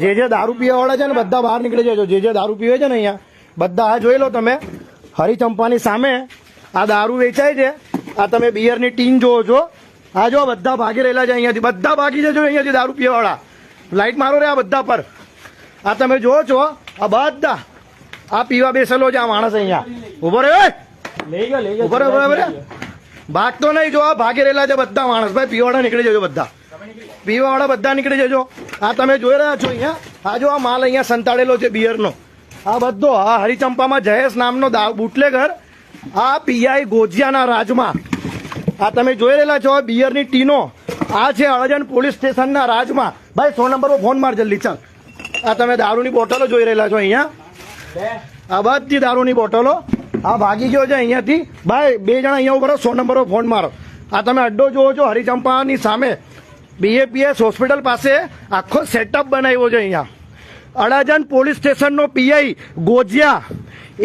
જે જે દારૂ પીવા વાળા છે ને બધા બહાર નીકળી જજો જે જે દારૂ પીવે છે ને અહીંયા બધા આ જોઈ લો તમે હરિચંપાની સામે આ દારૂ વેચાય છે. આ તમે બિયરની ટીન જોવો છો. આ જો બધા ભાગી રહેલા છે અહીંયાથી. બધા ભાગી જજો અહીંયાથી દારૂ પીવા વાળા. લાઈટ મારો રે આ બધા પર. આ તમે જોવો છો આ બધા આ પીવા બેસેલો છે આ માણસ અહીંયા. ઊભો રે ઓય! લઈ ગયો ઊભો રે ઊભો રે, ઊભો રે ભાગતો નહીં જો આ ભાગી રહેલા છે બધા માણસ. ભાઈ પીવાડા નીકળી જજો બધા. પીવાવાળા બધા નીકળી જજો. આ તમે જોઈ રહ્યા છો અહીંયા. આ જો આ માલ અહીંયા સંતાડેલો છે બિયરનો. આ બધો, આ હરિચંપામાં જયેશ નામનો બુટલેગર, આ પીઆઈ ગોજિયાના રાજમાં. આ તમે જોઈ રહેલા છો બિયરની ટીનો. આ છે અળજણ પોલીસ સ્ટેશનના રાજમાં. ભાઈ, સો નંબર પર ફોન માર જલ્દી, ચાલ. આ તમે દારૂની બોટલો જોઈ રહેલા છો અહીંયા. આ બધી દારૂની બોટલો. આ ભાગી ગયો છે અહીંયાથી. ભાઈ, બે જણા અહીંયા ઉપર સો નંબર પર ફોન મારો. આ તમે અડ્ડો જોવો છો હરિચંપાની સામે. બીએપીએસ હોસ્પિટલ પાસે આખો સેટઅપ બનાવ્યો છે અહીંયા. અડાજણ પોલીસ સ્ટેશનનો પીઆઈ ગોજિયા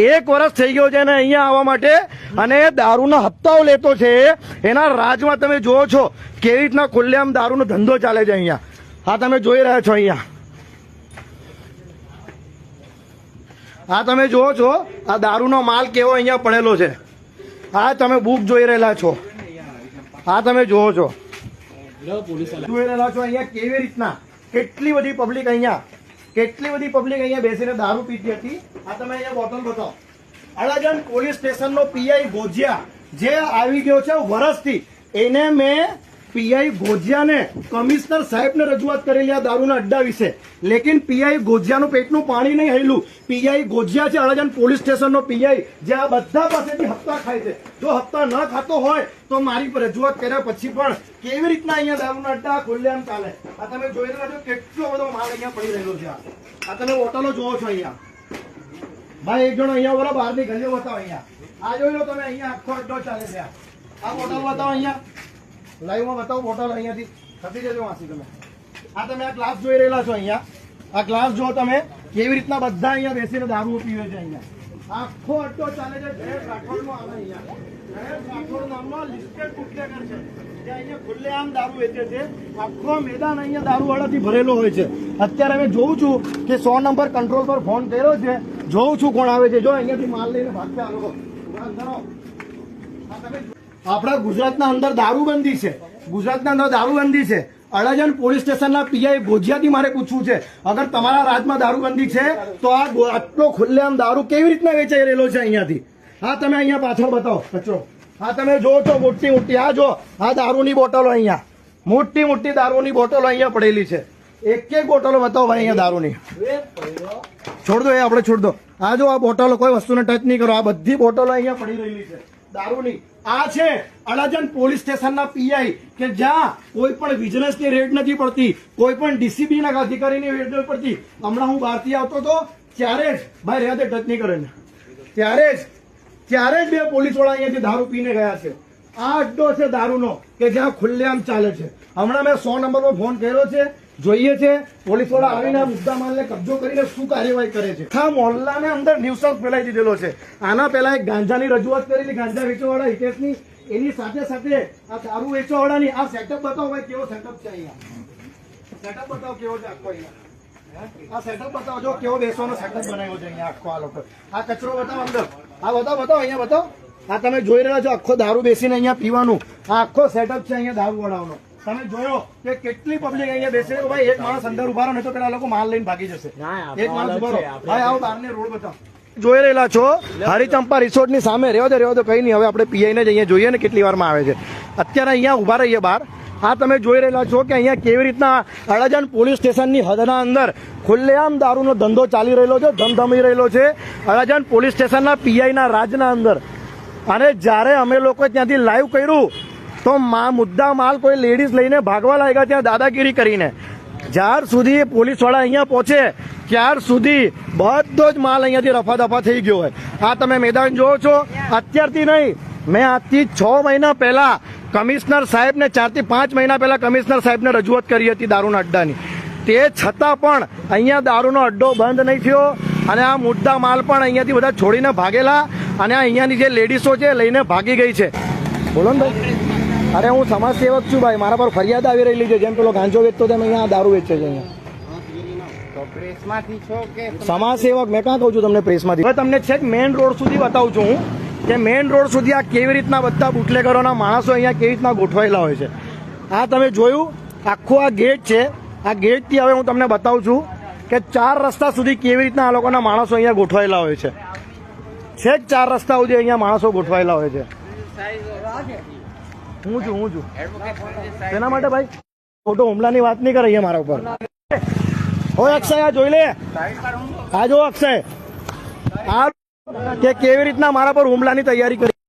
એક વર્ષ થઈ ગયો છે ને અહીંયા આવવા માટે અને દારૂના હપ્તાઓ લેતો છે. એના રાજમાં તમે જોવો છો કેવી રીતના ખુલ્લેઆમ દારૂનો ધંધો ચાલે છે અહીંયા. હા, તમે જોઈ રહ્યા છો અહીંયા. આ તમે જુઓ છો, આ દારૂનો માલ કેવો અહીંયા પડેલો છે. આ તમે બુક જોઈ રહેલા છો. આ તમે જુઓ છો. અહીંયા કેવી રીતના? કેટલી બધી પબ્લિક અહીંયા? કેટલી બધી પબ્લિક અહીંયા બેસીને દારૂ પીતી હતી? આ તમે અહીંયા બોટલ બતાવો. અડાજણ પોલીસ સ્ટેશનનો પીઆઈ ગોજિયા, જે આવી ગયો છે વરસથી એને મેં પીઆઈ ગોજિયાને કમિશનર સાહેબને રજૂઆત કરેલી આ દારૂના અડ્ડા વિશે. લેકિન પીઆઈ ગોજિયાનું પેટનું પાણી નહીં હેલું. પીઆઈ ગોજિયા છે અડાજણ પોલીસ સ્ટેશનનો પીઆઈ, જે આ બધા પાસેથી હપ્તા ખાય છે. જો હપ્તા ન ખાતો હોય, તો મારી રજૂઆત કર્યા પછી પણ કેવી રીતના અહીંયા દારૂના અડ્ડા ખુલ્લેઆમ ચાલે? આ તમે જોઈ રહ્યા છો કેટલો બધો માલ અહીંયા પડી રહેલો છે આ. તમે હોટલો જોવો છો અહીંયા. ભાઈ, એક જણો અહીંયા બરો બહારની ગલીઓ બતાવો અહીંયા. આ જોઈ લો તમે, અહીંયા આખો અડ્ડો ચાલે છે આ હોટલ બતાવો અહીંયા. લાઈવમાં બતાવો બોટલ અહીંયાથી. ખસી જજો વાંચી તમે. આ તમે આ ગ્લાસ જોઈ રહેલા છો અહીંયા. આ ગ્લાસ જો તમે કેવી રીતના બધા અહીંયા બેસીને દારૂ પીવે છે અહીંયા. આખો અડ્ડો ચાલે છે જયેશ રાઠોડનો આવે અહીંયા. જયેશ રાઠોડ નામનો લિસ્ટેડ બુટલેગર છે. છે. આખો મેદાન અહીંયા દારૂવાળાથી ભરેલો હોય છે. અત્યારે અમે જોઉં છું કે સો નંબર કંટ્રોલ પર ફોન કર્યો છે. જોઉં છું કોણ આવે છે. જો અહીંયાથી માલ લઈને ભાગતા લોકો ઊભા કરો. તમે આપણા ગુજરાતના અંદર દારૂબંધી છે. ગુજરાતના અંદર દારૂબંધી છે. અડાજણ પોલીસ સ્ટેશનના પીઆઈ ગોજિયાથી મારે પૂછવું છે. અગર તમારા રાજમાં દારૂબંધી છે, તો આ આટલો ખુલ્લેઆમ દારૂ કેવી રીતના વેચાઈ રહેલો છે અહીંયાથી? હા, તમે અહીંયા પાછળ બતાવો, કચરો. હા, તમે જો છો, મોટી મોટી આ જો આ દારૂની બોટલો અહીંયા. મોટી મોટી દારૂની બોટલો અહીંયા પડેલી છે. એક એક બોટલો બતાવો ભાઈ અહીંયા દારૂની. છોડ દો એ, આપણે છોડ દો. આ જો આ બોટલો કોઈ વસ્તુને ટચ નહીં કરો. આ બધી બોટલો અહીંયા પડી રહેલી છે. દારૂની આ છે અડાજણ પોલીસ સ્ટેશનના પીઆઈ કે જ્યાં કોઈ પણ વિજિલન્સની રેડ નથી પડતી, કોઈ પણ ડીસીબીના અધિકારીની રેડ નથી પડતી. હમણાં હું બહારથી આવતો હતો, ત્યારે જ ભાઈ રહ્યા ટચ નહીં કરે ત્યારે જ ત્યારે જ બે પોલીસવાળા અહીંયાથી દારૂ પીને ગયા છે. આ અડ્ડો છે દારૂનો કે જ્યાં ખુલ્લેઆમ ચાલે છે. હમણાં મેં સો નંબર પર ફોન કર્યો છે જોઈએ છે, પોલીસવાળા આવીને મુદ્દા માલને કબજો કરીને શું કાર્યવાહી કરે છે. આ મોહલ્લાને અંદર ન્યુસન્સ ફેલાઈ દીધેલો છે. આના પહેલા એક ગાંજાની રજૂઆત કરેલી ગાંજા વેચવાવાળા હિતેશની. એની સાથે સાથે આ દારૂ વેચવાવાળાની આ સેટઅપ બતાવો ભાઈ, કેવો સેટઅપ છે અહીંયા? સેટઅપ બતાવો કેવો છે આખો અહીંયા? આ સેટઅપ બતાવો, જો કેવો બેસવાનો સેટઅપ બનાવ્યો છે અહીંયા આખો આ આ કચરો બતાવો અંદર. આ બતાવો બતાવો, અહીંયા બતાવો. આ તમે જોઈ રહ્યા છો આખો દારૂ બેસીને અહીંયા પીવાનું. આખો સેટઅપ છે અહીંયા દારૂ વાળાનો તમે જોયો કે કેટલી પબ્લિક અહીંયા બેસે? ભાઈ એક માણસ અંદર ઊભા નહીં તો પેલા લોકો માલ લઈને ભાગી જશે. એક માણસ ઊભા ભાઈ આવો બહારને રોડ બતાવો. જોઈ રહેલા છો? હરિચંપા રિસોર્ટની સામે રહેવા દે રહેવા દો કઈ નહીં. હવે આપણે પીઆઈ ને જ અહીંયા જોઈએ ને કેટલી વારમાં આવે છે. અત્યારે અહીંયા ઊભા રહીએ બહાર. આ તમે જોઈ રહેલા છો કે અહીંયા કેવી રીતના અડાજણ પોલીસ સ્ટેશનની હદના અંદર ખુલ્લેઆમ દારૂનો ધંધો ચાલી રહેલો છે ધમધમી રહેલો છે. અડાજણ પોલીસ સ્ટેશનના પીઆઈના રાજના અંદર. અને જ્યારે અમે લોકો ત્યાંથી લાઈવ કર્યું તો મા મુદ્દા માલ કોઈ લેડીઝ લઈને ભાગવા લાગ્યા ત્યાં દાદાગીરી કરીને. જ્યાર સુધી પોલીસવાળા અહીંયા પહોંચે, ત્યાર સુધી બધો જ માલ અહીંયાથી રફા દફા થઈ ગયો હોય. આ તમે મેદાન જોવો છો, અત્યારથી નહીં, મેં આજથી છ મહિના પહેલા કમિશનર સાહેબને, ચારથી પાંચ મહિના પહેલા કમિશનર સાહેબને રજૂઆત કરી હતી દારૂના અડ્ડાની. તે છતાં પણ અહીંયા દારૂનો અડ્ડો બંધ નહીં થયો અને આ મુદ્દા માલ પણ અહીંયાથી બધા છોડીને ભાગેલા અને અહીંયાની જે લેડીઝો છે લઈને ભાગી ગઈ છે. બોલો ને ભાઈ. અરે હું સમાજ સેવક છું ભાઈ મારા પર ફરિયાદ આવી રહેલી છે. જેમ પેલો ગાંજો વેચતો તેમ અહીંયા દારૂ વેચે છે અહીંયા. સમાજ સેવક મેં ક્યાં કહું છું તમને પ્રેસમાંથી? હવે તમને છેક મેઇન રોડ સુધી બતાવું છું હું કે મેઇન રોડ સુધી આ કેવી રીતના બધા બુટલેગરોના માણસો અહીંયા કેવી રીતના ગોઠવાયેલા હોય છે. આ તમે જોયું આખો આ ગેટ છે. આ ગેટથી હવે હું તમને બતાવું છું કે ચાર રસ્તા સુધી કેવી રીતના આ લોકોના માણસો અહીંયા ગોઠવાયેલા હોય છે. છેક ચાર રસ્તા સુધી અહીંયા માણસો ગોઠવાયેલા હોય છે. હું છું હું છું. તેના માટે ભાઈ, ખોટો હુમલાની વાત નહીં કરે મારા ઉપર. ઓય અક્ષય, આ જોઈ લે. આ જો અક્ષય. આ કે કેવી રીતના મારા પર હુમલાની તૈયારી કરી